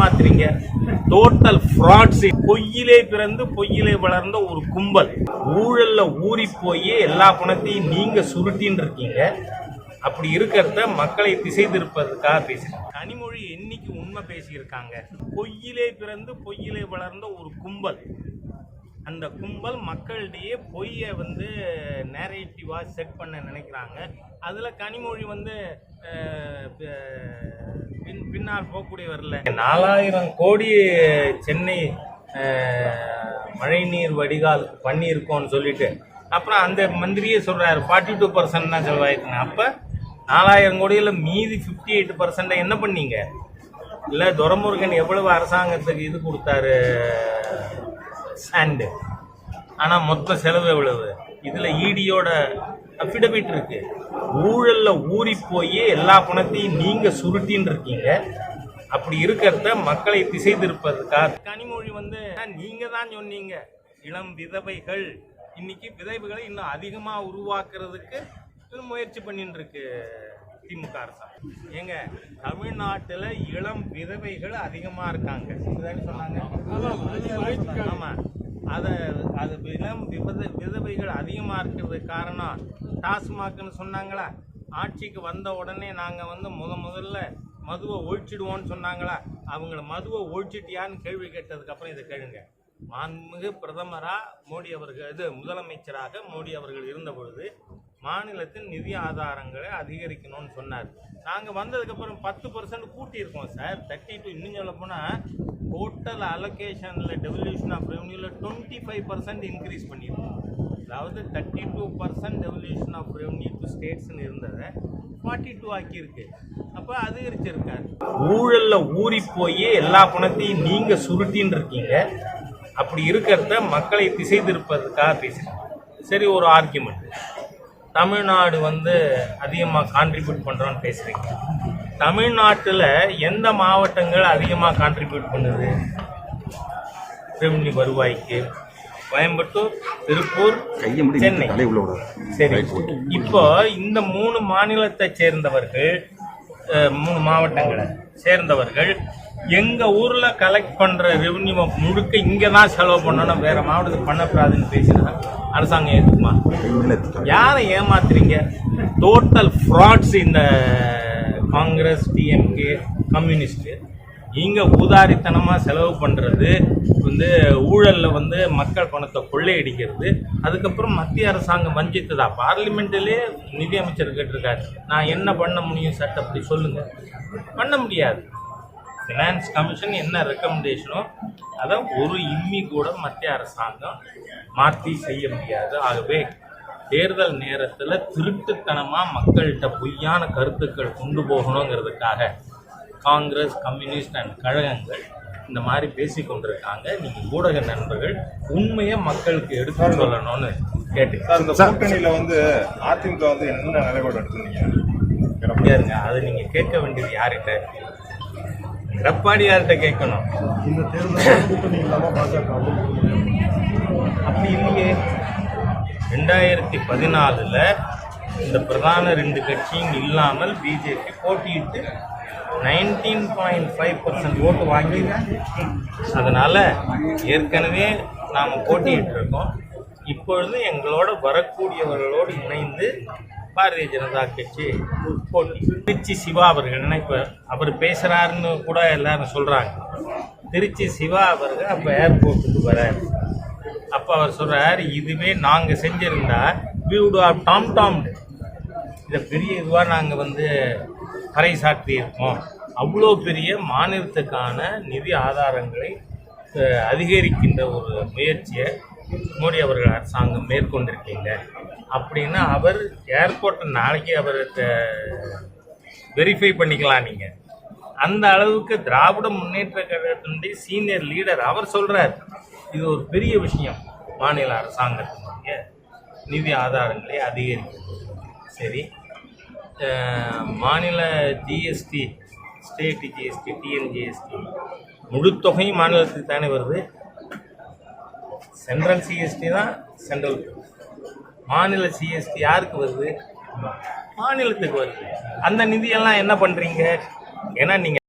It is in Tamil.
ஏமாத்துறீங்க? டோட்டல் ஃப்ராட்ஸ் பொய்யிலே பிறந்து பொய்யிலே வளர்ந்த ஒரு கும்பல். ஊழல்ல ஊறி போய் எல்லா பணத்தையும் நீங்க சுருட்டின்னு இருக்கீங்க. அப்படி இருக்கிறத மக்களை திசை திருப்பதற்காக பேசுறேன் கனிமொழி என்னைக்கு உண்மை பேசியிருக்காங்க? பொய்யிலே பிறந்து பொய்யிலே வளர்ந்த ஒரு கும்பல். அந்த கும்பல் மக்களிடையே பொய்யை வந்து நேரேட்டிவாக செட் பண்ண நினைக்கிறாங்க. அதில் கனிமொழி வந்து பின் பின்னால் போகக்கூடிய வரல நாலாயிரம் கோடி சென்னை மழைநீர் வடிகால் பண்ணியிருக்கோம்னு சொல்லிட்டு. அப்புறம் அந்த மந்திரியே சொல்கிறாரு ஃபார்ட்டி டூ பர்சன்ட் தான் செலவாயிருக்குங்க அப்போ நாலாயிரம் கோடியில் மீதி ஃபிஃப்டி எயிட் பர்சன்ட்டை என்ன பண்ணீங்க? இல்லை துரமுருகன் எவ்வளவு அரசாங்கத்துக்கு இது கொடுத்தாரு? சாண்டு ஆனால் மொத்த செலவு எவ்வளவு? இதில் ஈடியோட அஃபிடவிட் இருக்கு. ஊழல்ல ஊறி போய் எல்லா பணத்தையும் நீங்க சுருட்டின்னு இருக்கீங்க. அப்படி இருக்கிறத மக்களை திசை திருப்பதற்காக கனிமொழி வந்து நீங்க தான் சொன்னீங்க. இளம் விதவைகள். இன்னைக்கு விதவைகளை இன்னும் அதிகமா உருவாக்குறதுக்கு முயற்சி பண்ணிட்டு இருக்கு திமுக அரசாங்கம். ஏங்க தமிழ்நாட்டுல இளம் விதவைகள் அதிகமா இருக்காங்க. இதுதானே சொன்னாங்க. ஆமா. அதை அது இளம் விபத விதவைகள் அதிகமாக இருக்கிறதுக்கு காரணம் டாஸ்மாக்னு சொன்னாங்களா? ஆட்சிக்கு வந்த உடனே நாங்கள் வந்து முத முதல்ல மதுவை ஒழிச்சிடுவோன்னு சொன்னாங்களா? அவங்கள மதுவை ஒழிச்சிட்டியான்னு கேள்வி கேட்டதுக்கப்புறம் இதை கேளுங்க. மாண்புமிகு பிரதமராக மோடி அவர்கள் இது முதலமைச்சராக மோடி அவர்கள் இருந்த பொழுது மாநிலத்தின் நிதி ஆதாரங்களை அதிகரிக்கணும்னு சொன்னார். நாங்கள் வந்ததுக்கப்புறம் பத்து பர்சன்ட் கூட்டியிருக்கோம் சார். தேர்ட்டி டூ இன்னும் சொல்ல போனால் டோட்டல் அலோகேஷனில் டெவல்யூஷன் ஆஃப் ரெவன்யூவில் டுவெண்ட்டி ஃபைவ் பர்சன்ட் இன்க்ரீஸ் பண்ணியிருக்கோம் அதாவது thirty two percent devolution of revenue to ஸ்டேட்ஸ்னு இருந்ததை ஃபார்ட்டி டூ ஆக்கியிருக்கு. அப்போ அதிகரிச்சிருக்காரு. ஊழலில் ஊறி போய் எல்லா பணத்தையும் நீங்கள் சுருட்டின்னு இருக்கீங்க. அப்படி இருக்கிறத மக்களை திசை திருப்பதற்காக பேசுகிறேன் சரி ஒரு ஆர்கியூமெண்ட் தமிழ்நாடு வந்து அதிகமாக கான்ட்ரிபியூட் பண்ணுறோன்னு பேசுகிறீங்க தமிழ்நாட்டில் எந்த மாவட்டங்கள் அதிகமாக கான்ட்ரிபியூட் பண்ணுது? ரெவன்யூ வருவாய்க்கு கோயம்புத்தூர் திருப்பூர் சென்னை. சரி. இப்போ இந்த மூணு மாநிலத்தை சேர்ந்தவர்கள் மூணு மாவட்டங்களை சேர்ந்தவர்கள் எங்க ஊர்ல கலெக்ட் பண்ற ரெவன்யூ முழுக்க இங்க தான் செலவு பண்ணணும். வேற மாவட்டத்துக்கு பண்ணக்கூடாதுன்னு பேசினா அரசாங்கம் ஏற்றுக்குமா யாரை ஏமாத்துறீங்க? டோட்டல் ஃப்ராட்ஸ் இந்த காங்கிரஸ் டிஎம்கே கம்யூனிஸ்ட் நீங்க ஊதாரித்தனமா செலவு பண்றது வந்து ஊழல்ல வந்து மக்கள் பணத்தை கொள்ளையடிக்கிறது. அதுக்கப்புறம் மத்திய அரசாங்கம் வஞ்சித்ததா? பார்லிமெண்ட்டிலே நிதியமைச்சர் கேட்டிருக்காரு. நான் என்ன பண்ண முடியும் சட்டப்படி சொல்லுங்க. பண்ண முடியாது. ஃபினான்ஸ் கமிஷன் என்ன ரெக்கமெண்டேஷனோ அதை ஒரு இம்மி கூட மத்திய அரசாங்கம் மாற்றி செய்ய முடியாது. ஆகவே தேர்தல் நேரத்தில் திருட்டுத்தனமாக மக்கள்கிட்ட பொய்யான கருத்துக்கள் கொண்டு போகணுங்கிறதுக்காக காங்கிரஸ் கம்யூனிஸ்ட் அண்ட் கழகங்கள் இந்த மாதிரி பேசி கொண்டிருக்காங்க. நீங்கள் ஊடக நண்பர்கள் உண்மையை மக்களுக்கு எடுத்து சொல்லணும்னு கேட்டு சார் இந்த கூட்டணியில வந்து அதிமுக வந்து என்ன நிலைப்பாடு எடுத்துருந்தீங்க? அதை நீங்கள் கேட்க வேண்டியது யார்கிட்ட? எடப்பாடியார்கிட்ட கேட்கணும். இந்த தேர்தல் கூட்டணி பாஜக அப்படி இல்லையே. ரெண்டாயிரத்தி பதினாலில் இந்த பிரதான ரெண்டு கட்சியும் இல்லாமல் பிஜேபி போட்டியிட்டு நைன்டீன் பாயிண்ட் ஃபைவ் பர்சன்ட் ஓட்டு வாங்கியிருக்கு. அதனால் ஏற்கனவே நாம் போட்டியிட்டு இருக்கோம் இப்பொழுது எங்களோட வரக்கூடியவர்களோடு இணைந்து பாரதிய ஜனதா கட்சி போட்டி திருச்சி சிவா அவர்கள் இப்போ அவர் பேசுகிறாருன்னு கூட எல்லாரும் சொல்கிறாங்க திருச்சி சிவா அவர்கள் அப்போ ஏர்போர்ட்டுக்கு வரார் அப்போ அவர் சொல்கிறார் இதுவே நாங்கள் செஞ்சிருந்தா வி would have டாம் டாம். இதை பெரிய இதுவாக நாங்கள் வந்து பறைசாற்றி அவ்வளோ பெரிய மாநிலத்துக்கான நிதி ஆதாரங்களை அதிகரிக்கின்ற ஒரு முயற்சியை மோடி அவர்கள் அரசாங்கம் மேற்கொண்டிருக்கீங்க. அப்படின்னா அவர் ஏர்போர்ட்டை நாளைக்கு அவர் வெரிஃபை பண்ணிக்கலாம் நீங்கள் அந்த அளவுக்கு திராவிட முன்னேற்ற கழகத்தினுடைய சீனியர் லீடர் அவர் சொல்கிறார் இது ஒரு பெரிய விஷயம் மாநில அரசாங்கத்தினுடைய நிதி ஆதாரங்களை அதிகரிக்கிறது. சரி. மாநில ஜிஎஸ்டி ஸ்டேட் ஜிஎஸ்டி டிஎன்ஜிஎஸ்டி முழு தொகையும் மாநிலத்துக்கு தானே வருது? சென்ட்ரல் சிஎஸ்டி தான் சென்ட்ரல் மாநில சிஎஸ்டி யாருக்கு வருது? மாநிலத்துக்கு வருது. அந்த நிதியெல்லாம் என்ன பண்ணுறீங்க ஏன்னா நீங்கள்